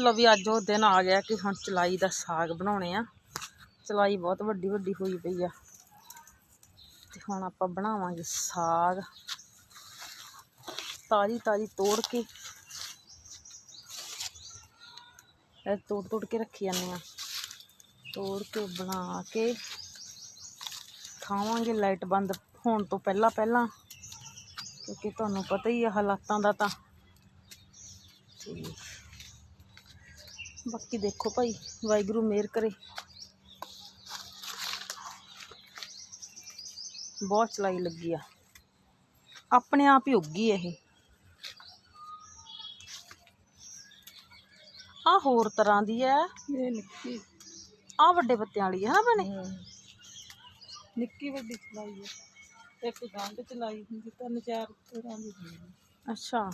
ਲੋ ਵੀ ਅੱਜ ਉਹ ਦਿਨ ਆ ਗਿਆ ਕਿ ਹੁਣ ਚਲਾਈ ਦਾ ਸਾਗ ਬਣਾਉਣੇ ਆ। ਚਲਾਈ ਬਹੁਤ ਵੱਡੀ ਵੱਡੀ ਹੋਈ ਪਈ ਆ। ਤੇ ਹੁਣ ਆਪਾਂ ਬਣਾਵਾਂਗੇ ਸਾਗ। ਤਾਜੀ ਤਾਜੀ ਤੋੜ ਕੇ। ਇਹ ਤੋੜ ਤੋੜ ਕੇ ਰੱਖੀ ਜਾਂਦੇ ਆ। ਤੋੜ ਕੇ ਬਣਾ ਕੇ ਖਾਵਾਂਗੇ ਲਾਈਟ ਬੰਦ ਹੋਣ ਤੋਂ ਪਹਿਲਾਂ ਪਹਿਲਾਂ। ਕਿਉਂਕਿ ਤੁਹਾਨੂੰ ਪਤਾ ਹੀ ਆ ਹਾਲਾਤਾਂ ਦਾ ਤਾਂ। ਤੇ ਬਾਕੀ ਦੇਖੋ ਭਾਈ ਵਾਹਿਗੁਰੂ ਮਿਹਰ ਕਰੇ ਬਹੁਤ ਚਲਾਈ ਲੱਗੀ ਆ ਆਪਣੇ ਆਪ ਹੀ ਉੱਗੀ ਇਹ ਆ ਹੋਰ ਤਰ੍ਹਾਂ ਦੀ ਹੈ ਇਹ ਨਿੱਕੀ ਆ ਵੱਡੇ ਪੱਤਿਆਂ ਵਾਲੀ ਹੈ ਨਾ ਭੈਣੇ ਨਿੱਕੀ ਵੱਡੀ ਚਲਾਈ ਹੈ ਇੱਕ ਗੰਢ ਚਲਾਈ ਹੁੰਦੀ ਤਿੰਨ ਚਾਰ ਤਰ੍ਹਾਂ ਦੀ ਹੁੰਦੀ ਅੱਛਾ